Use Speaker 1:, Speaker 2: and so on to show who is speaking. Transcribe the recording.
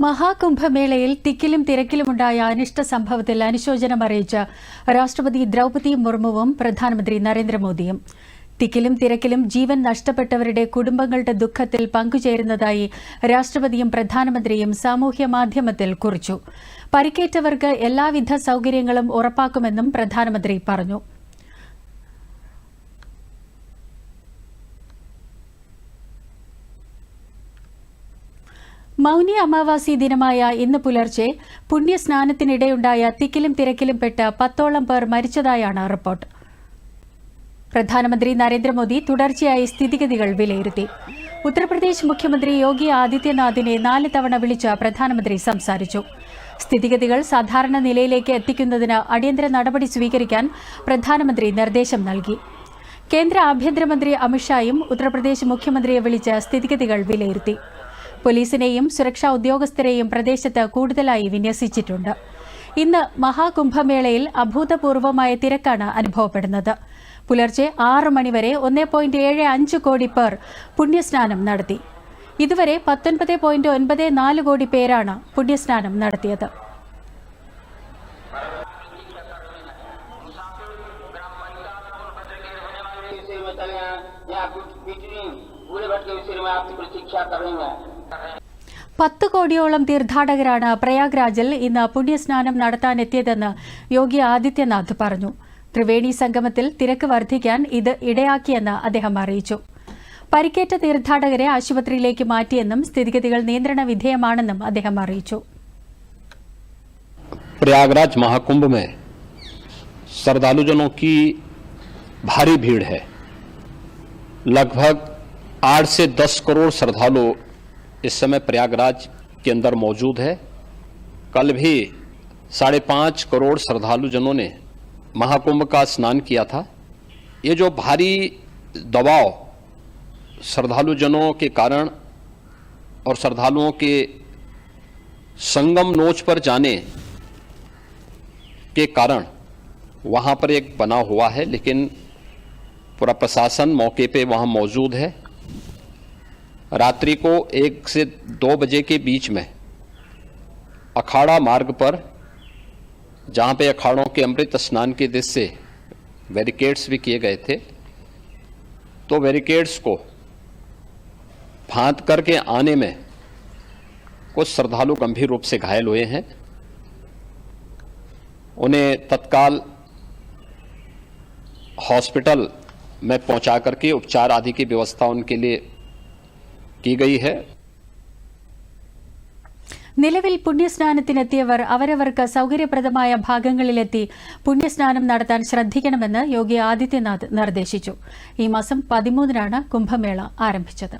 Speaker 1: മഹാകുംഭമേളയിൽ തിക്കിലും തിരക്കിലുമുണ്ടായ അനിഷ്ട സംഭവത്തിൽ അനുശോചനം അറിയിച്ച രാഷ്ട്രപതി ദ്രൗപതി മുർമുവും പ്രധാനമന്ത്രി നരേന്ദ്രമോദിയും. തിക്കിലും തിരക്കിലും ജീവൻ നഷ്ടപ്പെട്ടവരുടെ കുടുംബങ്ങളുടെ ദുഃഖത്തിൽ പങ്കുചേരുന്നതായി രാഷ്ട്രപതിയും പ്രധാനമന്ത്രിയും സാമൂഹ്യ മാധ്യമത്തിൽ കുറിച്ചു. പരിക്കേറ്റവർക്ക് എല്ലാവിധ സൌകര്യങ്ങളും ഉറപ്പാക്കുമെന്നും പ്രധാനമന്ത്രി പറഞ്ഞു. മൗനി അമാവാസി ദിനമായ ഇന്ന് പുലർച്ചെ പുണ്യസ്നാനത്തിനിടെയുണ്ടായ തിക്കിലും തിരക്കിലും പെട്ട് പത്തോളം പേർ മരിച്ചതായാണ് റിപ്പോർട്ട്. പ്രധാനമന്ത്രി നരേന്ദ്രമോദി തുടർച്ചയായി സ്ഥിതിഗതികൾ വിലയിരുത്തി. ഉത്തർപ്രദേശ് മുഖ്യമന്ത്രി യോഗി ആദിത്യനാഥിനെ നാല് തവണ വിളിച്ച പ്രധാനമന്ത്രി സംസാരിച്ചു. സ്ഥിതിഗതികൾ സാധാരണ നിലയിലേക്ക് എത്തിക്കുന്നതിന് അടിയന്തര നടപടി സ്വീകരിക്കാൻ പ്രധാനമന്ത്രി നിർദ്ദേശം നൽകി. കേന്ദ്ര ആഭ്യന്തരമന്ത്രി അമിത്ഷായും ഉത്തർപ്രദേശ് മുഖ്യമന്ത്രിയെ വിളിച്ച് സ്ഥിതിഗതികൾ വിലയിരുത്തി. പോലീസിനെയും സുരക്ഷാ ഉദ്യോഗസ്ഥരെയും പ്രദേശത്ത് കൂടുതലായി വിന്യസിച്ചിട്ടുണ്ട് ഇന്ന് മഹാകുംഭമേളയിൽ അഭൂതപൂർവമായ തിരക്കാണ് അനുഭവപ്പെടുന്നത് പുലർച്ചെ ആറ് മണിവരെ ഒന്നേ പോയിന്റ് ഏഴ് അഞ്ച് കോടി പേർ പുണ്യസ്നാനം നടത്തി ഇതുവരെ പത്തൊൻപത് പോയിന്റ് ഒൻപത് നാല് കോടി പേരാണ് പുണ്യസ്നാനം നടത്തിയത്
Speaker 2: विषय में चले हैं यहाँ पीटनी पूरे भट्ट के विषय में आपकी प्रतीक्षा कर रही हैं
Speaker 1: പത്ത് കോടിയോളം തീർത്ഥാടകരാണ് പ്രയാഗ്രാജിൽ ഇന്ന് പുണ്യസ്നാനം നടത്താനെത്തിയതെന്ന് യോഗി ആദിത്യനാഥ് പറഞ്ഞു ത്രിവേണി സംഗമത്തിൽ തിരക്ക് വർദ്ധിക്കാൻ ഇത് ഇടയാക്കിയെന്ന് അദ്ദേഹം അറിയിച്ചു പരിക്കേറ്റ തീർത്ഥാടകരെ ആശുപത്രിയിലേക്ക് മാറ്റിയെന്നും സ്ഥിതിഗതികൾ നിയന്ത്രണ വിധേയമാണെന്നും അദ്ദേഹം അറിയിച്ചു
Speaker 3: प्रयागराज महाकुंभ में श्रद्धालुजनों की भारी भीड़ है लगभग आठ से दस करोड़ श्रद्धालु इस समय प्रयागराज के अंदर मौजूद है। कल भी साढ़े पाँच करोड़ श्रद्धालुजनों ने महाकुंभ का स्नान किया था। ये जो भारी दबाव श्रद्धालुजनों के कारण और श्रद्धालुओं के संगम नोच पर जाने के कारण वहाँ पर एक बना हुआ है, लेकिन पूरा प्रशासन मौके पे वहाँ मौजूद है। रात्रि को एक से दो बजे के बीच में अखाड़ा मार्ग पर, जहाँ पे अखाड़ों के अमृत स्नान के दृश्य से बैरिकेड्स भी किए गए थे तो बैरिकेड्स को फांद करके आने में कुछ श्रद्धालु गंभीर रूप से घायल हुए हैं। उन्हें तत्काल हॉस्पिटल में पहुँचा करके उपचार आदि की व्यवस्था उनके लिए की गई है
Speaker 1: നിലവിൽ പുണ്യസ്നാനത്തിനെത്തിയവർ അവരവർക്ക് സൌകര്യപ്രദമായ ഭാഗങ്ങളിലെത്തി പുണ്യസ്നാനം നടത്താൻ ശ്രദ്ധിക്കണമെന്ന് യോഗി ആദിത്യനാഥ് നിർദ്ദേശിച്ചു ഈ മാസം പതിമൂന്നിനാണ് കുംഭമേള ആരംഭിച്ചത്